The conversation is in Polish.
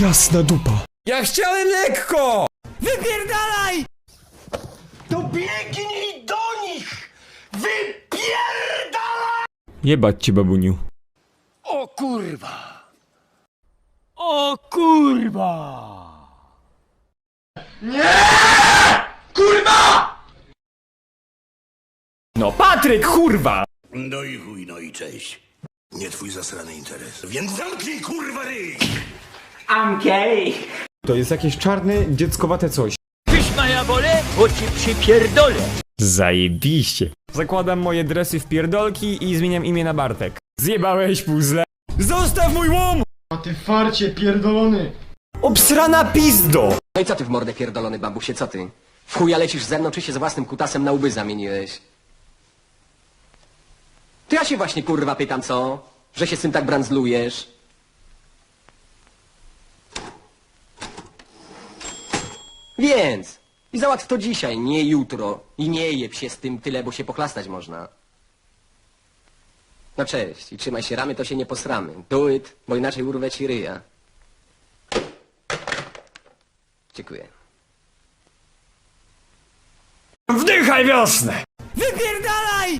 Jasna dupa. Ja chciałem lekko! Wypierdalaj! To biegnij do nich! Wypierdalaj! Jebać ci, babuniu. O kurwa! O kurwa! No Patryk, kurwa! No i chuj, no i cześć. Nie twój zasrany interes. Więc zamknij kurwa ryj! To jest jakieś czarne, dzieckowate coś. Tyś maja bole, bo ci przypierdolę. Zajebiście. Zakładam moje dresy w pierdolki i zmieniam imię na Bartek. Zjebałeś puzzle. Zostaw mój łom! A ty farcie pierdolony. Obsrana pizdo! No i co ty w mordę pierdolony bambusie, co ty? W chuja lecisz ze mną, czy się z własnym kutasem na łby zamieniłeś? To ja się właśnie kurwa pytam, co? Że się z tym tak brandzlujesz? Więc! I załatw to dzisiaj, nie jutro. I nie jeb się z tym tyle, bo się pochlastać można. No cześć, i trzymaj się ramy, to się nie posramy. Do it, bo inaczej urwę ci ryja. Dziękuję. Wdychaj wiosnę! Wypierdalaj!